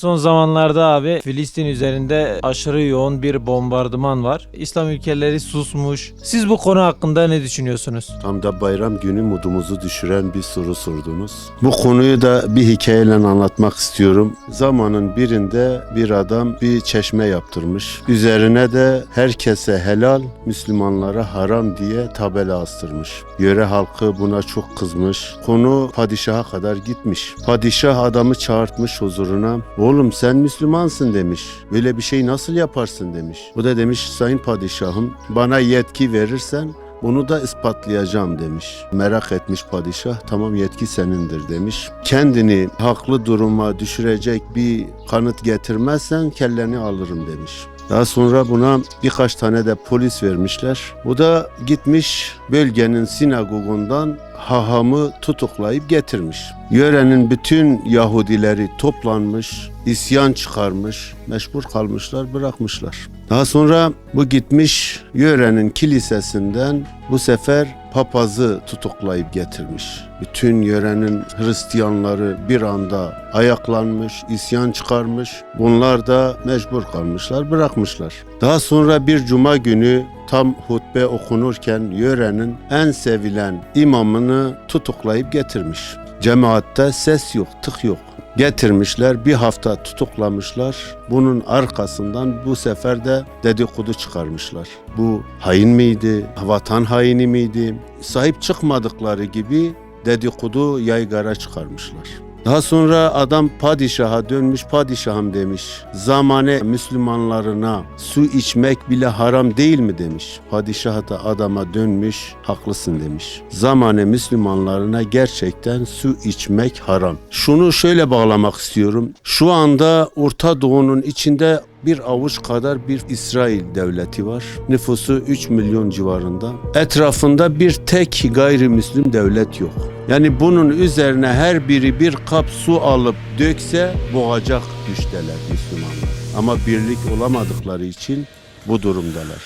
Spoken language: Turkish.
Son zamanlarda abi Filistin üzerinde aşırı yoğun bir bombardıman var. İslam ülkeleri susmuş. Siz bu konu hakkında ne düşünüyorsunuz? Tam da bayram günü modumuzu düşüren bir soru sordunuz. Bu konuyu da bir hikayeyle anlatmak istiyorum. Zamanın birinde bir adam bir çeşme yaptırmış. Üzerine de herkese helal, Müslümanlara haram diye tabela astırmış. Yöre halkı buna çok kızmış. Konu padişaha kadar gitmiş. Padişah adamı çağırtmış huzuruna. Oğlum sen Müslümansın demiş. Böyle bir şey nasıl yaparsın demiş. O da demiş sayın padişahım bana yetki verirsen bunu da ispatlayacağım demiş. Merak etmiş padişah. Tamam yetki senindir demiş. Kendini haklı duruma düşürecek bir kanıt getirmezsen kelleni alırım demiş. Daha sonra buna birkaç tane de polis vermişler. O da gitmiş bölgenin sinagogundan hahamı tutuklayıp getirmiş. Yörenin bütün Yahudileri toplanmış, isyan çıkarmış, meşgul kalmışlar, bırakmışlar. Daha sonra bu gitmiş yörenin kilisesinden bu sefer papazı tutuklayıp getirmiş. Bütün yörenin Hristiyanları bir anda ayaklanmış, isyan çıkarmış. Bunlar da mecbur kalmışlar, bırakmışlar. Daha sonra bir cuma günü tam hutbe okunurken yörenin en sevilen imamını tutuklayıp getirmiş. Cemaatte ses yok, tık yok. Getirmişler bir hafta tutuklamışlar. Bunun arkasından bu sefer de dedikodu çıkarmışlar. Bu hain miydi? Vatan haini miydi? Sahip çıkmadıkları gibi dedikodu yaygara çıkarmışlar. Daha sonra adam padişaha dönmüş padişahım demiş. Zamane Müslümanlarına su içmek bile haram değil mi demiş. Padişah da adama dönmüş haklısın demiş. Zamane Müslümanlarına gerçekten su içmek haram. Şunu şöyle bağlamak istiyorum. Şu anda Orta Doğu'nun içinde bir avuç kadar bir İsrail devleti var. Nüfusu 3 milyon civarında. Etrafında bir tek gayrimüslim devlet yok. Yani bunun üzerine her biri bir kap su alıp dökse boğacak güçteler Müslümanlar. Ama birlik olamadıkları için bu durumdalar.